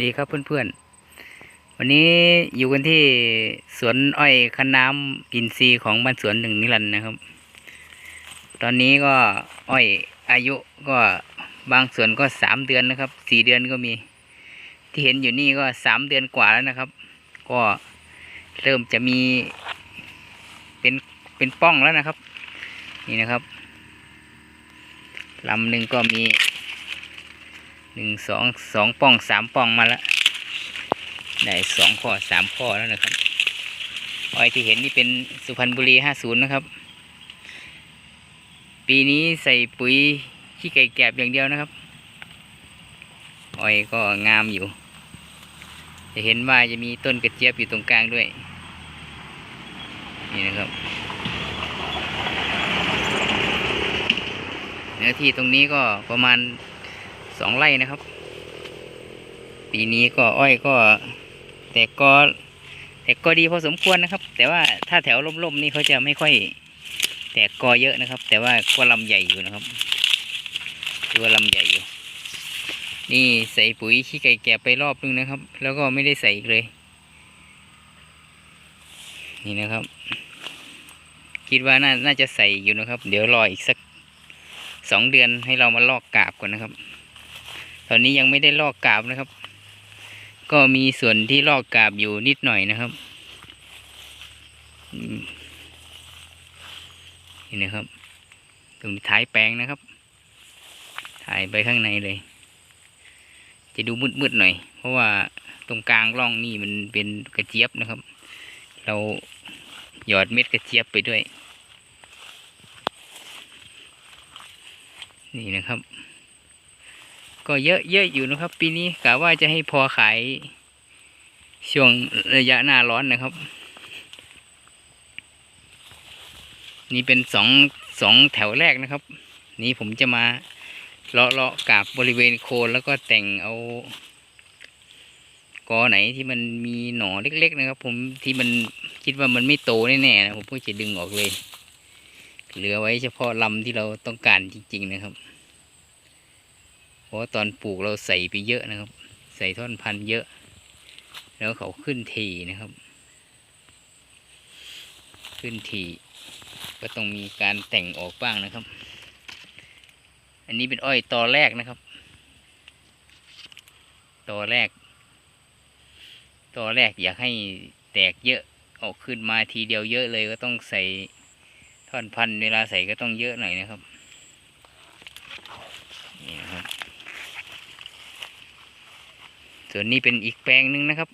ดีครับเพื่อนๆ วันนี้อยู่กันที่สวนอ้อยคันน้ำอินทรีย์ของบ้านสวนหนึ่งนิรันดร์นะครับ ตอนนี้ก็อ้อยอายุก็บางส่วนก็สามเดือนนะครับสี่เดือนก็มี ที่เห็นอยู่นี่ก็สามเดือนกว่าแล้วนะครับ ก็เริ่มจะมีเป็นเป็นป้องแล้วนะครับ นี่นะครับลำหนึ่งก็มี หนึ่งสองสองป้องสามป้องมาแล้วได้สองข้อสามข้อแล้วนะครับอ้อยที่เห็นนี่เป็นสุพรรณบุรีห้าศูนย์นะครับ ปีนี้ใส่ปุ๋ยขี้ไก่แกบอย่างเดียวนะครับอ้อยก็งามอยู่ จะเห็นว่าจะมีต้นกระเจี๊ยบอยู่ตรงกลางด้วย นี่นะครับเนื้อที่ตรงนี้ก็ประมาณ สองไร่นะครับ ปีนี้ก็อ้อยก็ แต่ก็ แต่ก็ดีพอสมควรนะครับ แต่ว่าถ้าแถวร่มๆนี่เขาจะไม่ค่อย แตกกอเยอะนะครับ แต่ว่าก็ลำใหญ่อยู่นะครับตัวลำใหญ่อยู่ นี่ใส่ปุ๋ยขี้ไก่แก่ไปรอบนึงนะครับ แล้วก็ไม่ได้ใส่อีกเลย นี่นะครับ คิดว่าน่าน่าจะใส่อยู่นะครับ เดี๋ยวรออีกสักสองเดือนให้เรามาลอกกาบก่อนนะครับ อนนี้ยังไม่ได้ลอกกาบนะครับ ก็มีส่วนที่ลอกกาบอยู่นิดหน่อยนะครับนี่นะครับ ตรงท้ายแปลงนะครับ ถ่ายไปข้างในเลย จะดูมืดๆหน่อย เพราะว่าตรงกลางร่องนี่มันเป็นกระเจี๊ยบนะครับ เราหยอดเม็ดกระเจี๊ยบไปด้วย นี่นะครับ ก็เยอะเยอะอยู่นะครับ ปีนี้กะว่าจะให้พอขายช่วงระยะหน้าร้อนนะครับ นี่เป็นสองสองแถวแรกนะครับ นี้ผมจะมาเลาะเลาะกาบบริเวณโคนแล้วก็แต่งเอากอไหนที่มันมีหน่อเล็ก ๆ นะครับ ผมที่มันคิดว่ามันไม่โตแน่ๆนะผมก็จะดึงออกเลย เหลือไว้เฉพาะลำที่เราต้องการจริง ๆ นะครับ ราะว่าตอนปลูกเราใส่ไปเยอะนะครับ ใส่ท่อนพันธุ์เยอะ แล้วเขาขึ้นทีนะครับ ขึ้นทีก็ต้องมีการแต่งออกบ้างนะครับ อันนี้เป็นอ้อยตอแรกนะครับ ตอแรก ตอแรกอยากให้แตกเยอะออกขึ้นมาทีเดียวเยอะเลยก็ต้องใส่ท่อนพันธุ์เวลาใส่ก็ต้องเยอะหน่อยนะครับ นี่นะครับ ส่วนนี้เป็นอีกแปลงหนึ่งนะครับ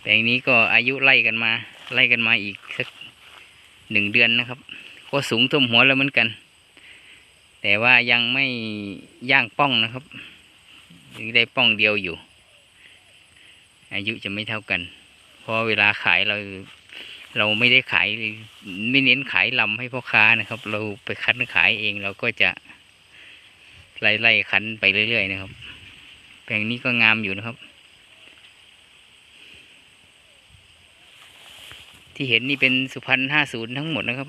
แปลงนี้ก็อายุไล่กันมา ไล่กันมาอีกสักหนึ่งเดือนนะครับ ก็สูงท่วมหัวแล้วเหมือนกัน แต่ว่ายังไม่ย่างป้องนะครับยังได้ป้องเดียวอยู่ อายุจะไม่เท่ากัน เพราะเวลาขายเราเราไม่ได้ขายไม่เน้นขายลำให้พ่อค้านะครับ เราไปคั้นขายเองเราก็จะไล่ไล่คั้นไปเรื่อยๆนะครับ ลงนี้ก็งามอยู่นะครับ ที่เห็นนี่เป็นสุพรรณห้าศูนย์ทั้งหมดนะครับ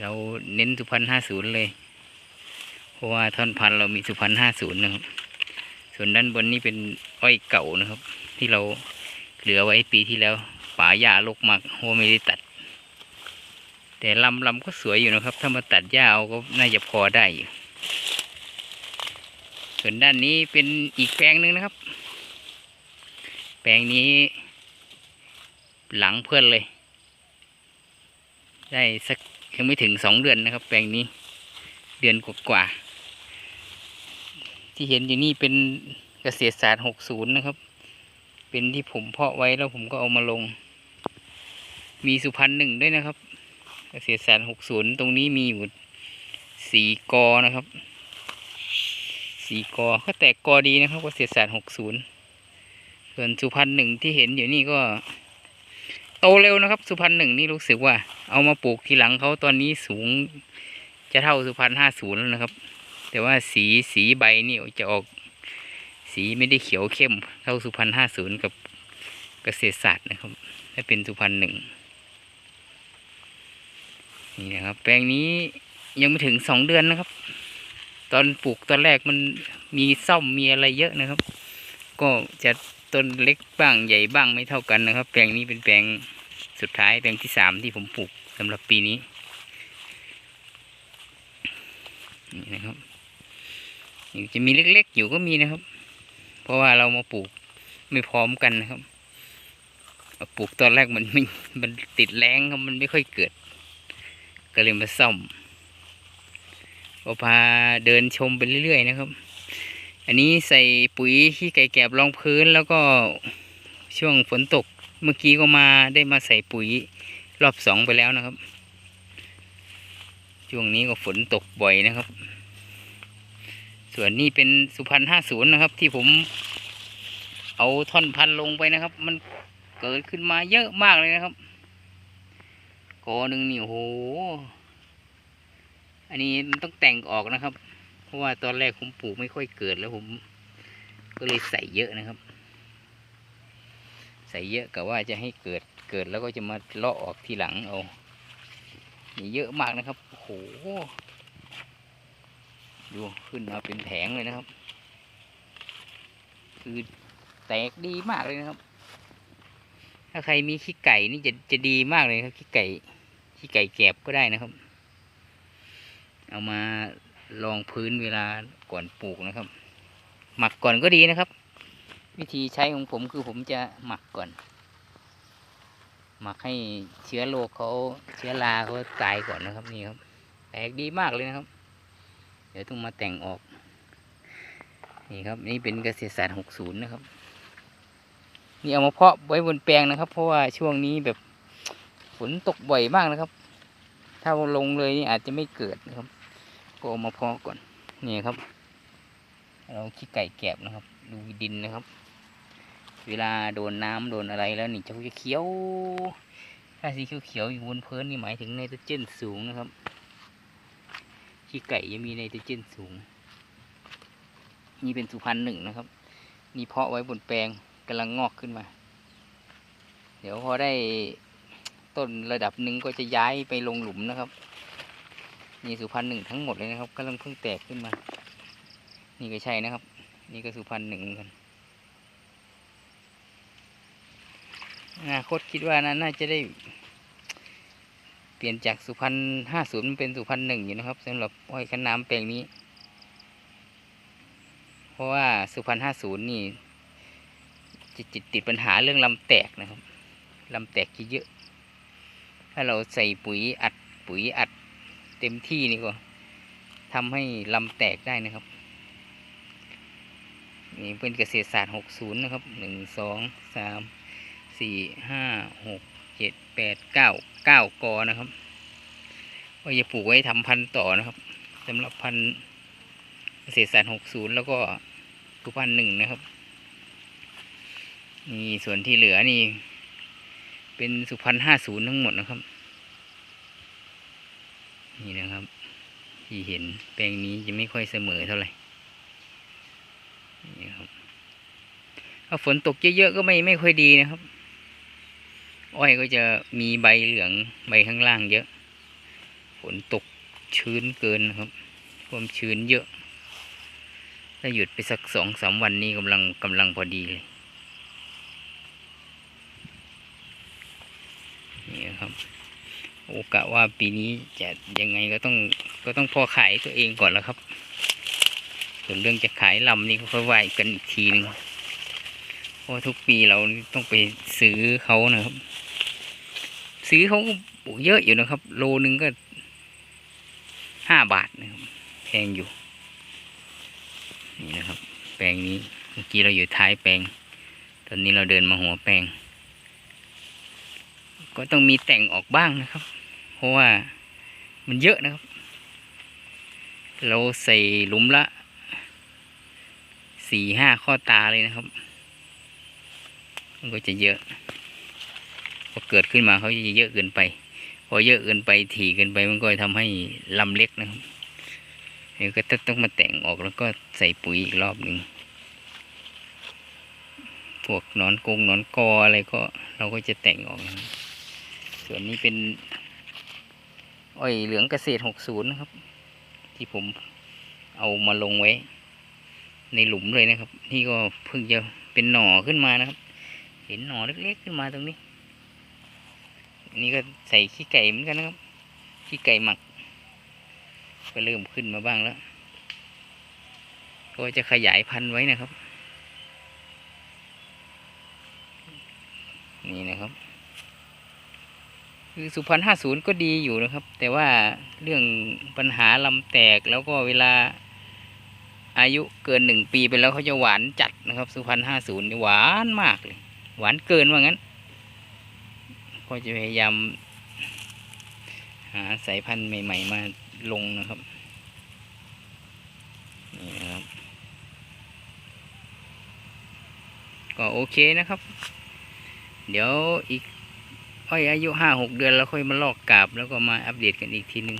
เราเน้นสุพรรณห้าศูนย์เลย เพราะว่าท่อนพันเรามีสุพรรณห้าศูนย์นะครับ ส่วนด้านบนนี่เป็นอ้อยเก่านะครับ ที่เราเหลือไว้ปีที่แล้วป่าหญ้าลกมากโฮไม่ได้ตัด แต่ลำลำก็สวยอยู่นะครับ ถ้ามาตัดหญ้าเอาก็น่าจะพอได้อยู่ ส่วนด้านนี้เป็นอีกแปลงหนึ่งนะครับ แปลงนี้ หลังเพื่อนเลย ได้สักยังไม่ถึงสองเดือนนะครับ แปลงนี้ เดือนกว่าๆที่เห็นอยู่นี่เป็นเกษตรศาสตร์หกศูนย์นะครับ เป็นที่ผมเพาะไว้แล้วผมก็เอามาลง มีสุพรรณหนึ่งด้วยนะครับ เกษตรศาสตร์หกศูนย์ตรงนี้มีอยู่สี่กอนะครับ สี่กอก็แตกกอดีนะครับเกษตรศาสตร์หกศูนย์ส่วนสุพรรณหนึ่งที่เห็นอยู่นี่ก็ โตเร็วนะครับ สุพรรณหนึ่งนี่รู้สึกว่า เอามาปลูกทีหลังเขาตอนนี้สูง จะเท่าสุพรรณห้าศูนย์แล้วนะครับ แต่ว่าสีสีใบนี่จะออกสีไม่ได้เขียวเข้มเท่าสุพรรณห้าศูนย์กับเกษตรศาสตร์นะครับถ้าเป็นสุพรรณหนึ่งนี่นะครับ แปลงนี้ยังไม่ถึงสองเดือนนะครับ ตอนปลูกตอนแรกมันมีซ่อมมีอะไรเยอะนะครับ ก็จะต้นเล็กบ้างใหญ่บ้างไม่เท่ากันนะครับ แปลงนี้เป็นแปลงสุดท้ายแปลงที่สามที่ผมปลูกสำหรับปีนี้นี่นะครับจะมีเล็กๆอยู่ก็มีนะครับ เพราะว่าเรามาปลูกไม่พร้อมกันนะครับปลูกตอนแรกมันไม่มันติดแรงครับมันไม่ค่อยเกิด ก็เลยมาซ่อม ก็พาเดินชมไปเรื่อยๆนะครับ อันนี้ใส่ปุ๋ยขี้ไก่แกบรองพื้นแล้วก็ช่วงฝนตกเมื่อกี้ก็มาได้มาใส่ปุ๋ยรอบสองไปแล้วนะครับ ช่วงนี้ก็ฝนตกบ่อยนะครับ ส่วนนี้เป็นสุพรรณห้าศูนย์นะครับ ที่ผมเอาท่อนพันลงไปนะครับ มันเกิดขึ้นมาเยอะมากเลยนะครับกอหนึ่งนี่โอ้โห อันนี้มันต้องแต่งออกนะครับ เพราะว่าตอนแรกผมปลูกไม่ค่อยเกิดแล้วผม ก็เลยใส่เยอะนะครับ ใส่เยอะกับว่าจะให้เกิดเกิดแล้วก็จะมาเลาะออกทีหลังเอานี่เยอะมากนะครับโอ้โหดูขึ้นมาเป็นแผงเลยนะครับ คือแตกดีมากเลยนะครับ ถ้าใครมีขี้ไก่นี่จะจะดีมากเลยครับขี้ไก่ขี้ไก่แกบก็ได้นะครับ เอามาลองพื้นเวลาก่อนปลูกนะครับ หมักก่อนก็ดีนะครับ วิธีใช้ของผมคือผมจะหมักก่อน หมักให้เชื้อโรคเขาเชื้อราเขาตายก่อนนะครับนี่ครับแตกดีมากเลยนะครับ เดี๋ยวต้องมาแต่งออกนี่ครับนี่เป็นเกษตรศาสตร์หกศูนย์นะครับ นี่เอามาเพาะไว้บนแปลงนะครับ เพราะว่าช่วงนี้แบบฝนตกบ่อยมากนะครับ ถ้าลงเลยนี่อาจจะไม่เกิดนะครับ ก็เอามาเพาะก่อนนี่ครับ เราขี้ไก่แกบนะครับ ดูดินนะครับ เวลาโดนน้ำโดนอะไรแล้วนี่จะเขียวถ้าสีเขียวๆอยู่บนพื้นนี่หมายถึงไนโตรเจนสูงนะครับขี้ไก่ยังมีไนโตรเจนสูง นี่เป็นสุพรรณหนึ่งนะครับ นี่เพาะไว้บนแปลงกำลังงอกขึ้นมา เดี๋ยวพอได้ต้นระดับหนึ่งก็จะย้ายไปลงหลุมนะครับ นี่สุพรรณหนึ่งทั้งหมดเลยนะครับกำลังเพิ่งแตกขึ้นมา นี่ก็ใช่นะครับ นี่ก็สุพรรณหนึ่งเหมือนกันอนาคตคิดว่าน่าน่าจะได้เปลี่ยนจากสุพรรณห้าศูนย์เป็นสุพรรณหนึ่งอยู่นะครับสำหรับอ้อยคันน้ำแปลงนี้ เพราะว่าสุพรรณห้าศูนย์นี่จะติดติดปัญหาเรื่องลำแตกนะครับลำแตกเยอะๆถ้าเราใส่ปุ๋ยอัดปุ๋ยอัด เต็มที่นี่ก็ทำให้ลำแตกได้นะครับ นี่เป็นเกษตรศาสตร์หกศูนย์นะครับหนึ่งสองสามสี่ห้าหกเจ็ดแปดเก้าเก้ากอนะครับว่าจะปลูกไว้ทำพันธุ์ต่อนะครับสำหรับพันธุ์เกษตรศาสตร์หกศูนย์แล้วก็สุพรรณหนึ่งนะครับ นี่ส่วนที่เหลือนี่ เป็นสุพรรณห้าศูนย์ทั้งหมดนะครับ นี่นะครับ ที่เห็นแปลงนี้จะไม่ค่อยเสมอเท่าไหร่นี่ครับถ้าฝนตกเยอะๆก็ไม่ไม่ค่อยดีนะครับ อ้อยก็จะมีใบเหลืองใบข้างล่างเยอะ ฝนตกชื้นเกินนะครับ ความชื้นเยอะ ถ้าหยุดไปสักสองสามวันนี้กำลังกำลังพอดีเลยนี่ครับ โอกะว่าปีนี้จะยังไงก็ต้องก็ต้องพอขายตัวเองก่อนแล้วครับส่วนเรื่องจะขายลำนี่ก็ค่อยว่ากันอีกทีหนึงเพราะทุกปีเราต้องไปซื้อเขานะครับ ซื้อเขาก็เยอะอยู่นะครับ โลนึงก็ห้าบาทนะครับแพงอยู่ นี่นะครับ แปลงนี้เมื่อกี้เราอยู่ท้ายแปลง ตอนนี้เราเดินมาหัวแปลง ก็ต้องมีแต่งออกบ้างนะครับ เพราะว่ามันเยอะนะครับ เราใส่หลุมละสี่ห้าข้อตาเลยนะครับ มันก็จะเยอะพอเกิดขึ้นมาเขาจะเยอะเกินไป พอเยอะเกินไปถี่เกินไปมันก็ทำให้ลำเล็กนะครับเดี๋ยวก็ต้องมาแต่งออกแล้วก็ใส่ปุ๋ยอีกรอบหนึ่งพวกนอนกงนอนกออะไรก็เราก็จะแต่งออก ส่วนนี้เป็น อ้อยเหลืองเกษตรหกศูนย์นะครับ ที่ผมเอามาลงไว้ ในหลุมเลยนะครับ นี่ก็เพิ่งจะเป็นหน่อขึ้นมานะครับ เห็นหน่อเล็กๆขึ้นมาตรงนี้นนี้ก็ใส่ขี้ไก่เหมือนกันนะครับขี้ไก่หมัก ก็เริ่มขึ้นมาบ้างแล้ว ก็จะขยายพันธุ์ไว้นะครับ นี่นะครับ คือสุพรรณห้าศูนย์ก็ดีอยู่นะครับ แต่ว่าเรื่องปัญหาลำแตกแล้วก็เวลาอายุเกินหนึ่งปีไปแล้วเขาจะหวานจัดนะครับ สุพรรณห้าศูนย์หวานมากเลย หวานเกินว่างั้น ก็จะพยายาม หาสายพันธุ์ใหม่ ๆ มาลงนะครับนี่นะครับ ก็โอเคนะครับ เดี๋ยวอีก ค่อยอายุห้าหกเดือนแล้วค่อยมาลอกกาบแล้วก็มาอัปเดตกันอีกทีหนึ่ง